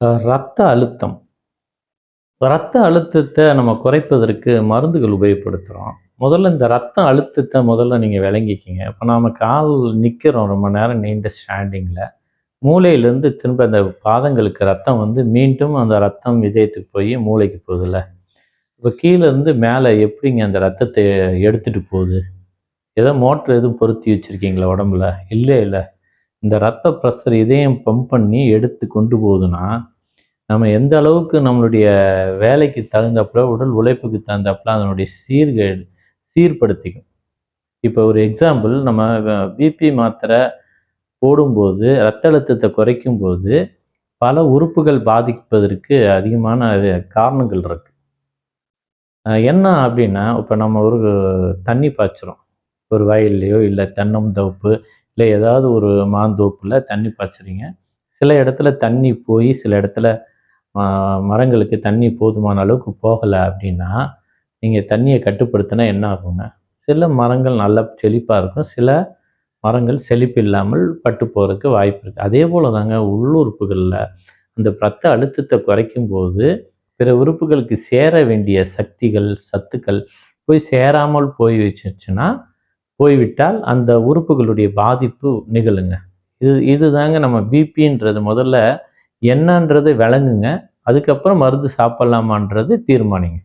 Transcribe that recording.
ரத்த அழுத்தம். ரத்த அழுத்தத்தை நம்ம குறைப்பதற்கு மருந்துகள் உபயோகப்படுத்துகிறோம் முதல்ல இந்த ரத்த அழுத்தத்தை முதல்ல நீங்கள் விளங்கிக்கிங்க. இப்போ நாம் கால் நிற்கிறோம் ரொம்ப நேரம் நீண்ட ஸ்டாண்டிங்கில் மூளையிலேருந்து திரும்ப அந்த பாதங்களுக்கு ரத்தம் வந்து மீண்டும் அந்த ரத்தம் இதயத்துக்கு போய் மூளைக்கு போகுதுல்ல. இப்போ கீழேருந்து மேலே எப்படிங்க அந்த ரத்தத்தை எடுத்துகிட்டு போகுது? ஏதோ மோட்டர் எதுவும் பொருத்தி வச்சுருக்கீங்களா உடம்புல? இல்லை இல்லை. இந்த ரத்த ப்ரெஷர் இதயம் பம்ப் பண்ணி எடுத்து கொண்டு போகுதுன்னா நம்ம எந்த அளவுக்கு நம்மளுடைய வேலைக்கு தகுந்தாப்புல உடல் உழைப்புக்கு தகுந்தாப்புல அதனுடைய சீர்கே சீர்படுத்திக்கும். இப்போ ஒரு எக்ஸாம்பிள் நம்ம பிபி மாத்திரை போடும்போது ரத்த அழுத்தத்தை குறைக்கும் போது பல உறுப்புகள் பாதிப்பதற்கு அதிகமான காரணங்கள் இருக்கு. என்ன அப்படின்னா இப்போ நம்ம ஒரு தண்ணி பாய்ச்சிரும் ஒரு வயல்லையோ இல்லை தென்னம் தோப்பு இல்லை ஏதாவது ஒரு மாந்தோப்பில் தண்ணி பாய்ச்சுறீங்க. சில இடத்துல தண்ணி போய் சில இடத்துல மரங்களுக்கு தண்ணி போதுமான அளவுக்கு போகலை அப்படின்னா நீங்கள் தண்ணியை கட்டுப்படுத்தினா என்ன ஆகுங்க? சில மரங்கள் நல்லா செழிப்பாக இருக்கும். சில மரங்கள் செழிப்பு இல்லாமல் பட்டு போகிறதுக்கு வாய்ப்பு இருக்குது அதே போல் தாங்க உள்ளுறுப்புகளில் அந்த ரத்த அழுத்தத்தை குறைக்கும் போது பிற உறுப்புகளுக்கு சேர வேண்டிய சக்திகள் சத்துக்கள் போய் சேராமல் போய் வச்சுச்சுன்னா போய்விட்டால் அந்த உறுப்புகளுடைய பாதிப்பு நிகழுங்க. இது இதுதாங்க நம்ம பிபின்றது. முதல்ல என்னன்றது விளங்குங்க. அதுக்கப்புறம் மருந்து சாப்பிட்லாமான்றது தீர்மானிங்க.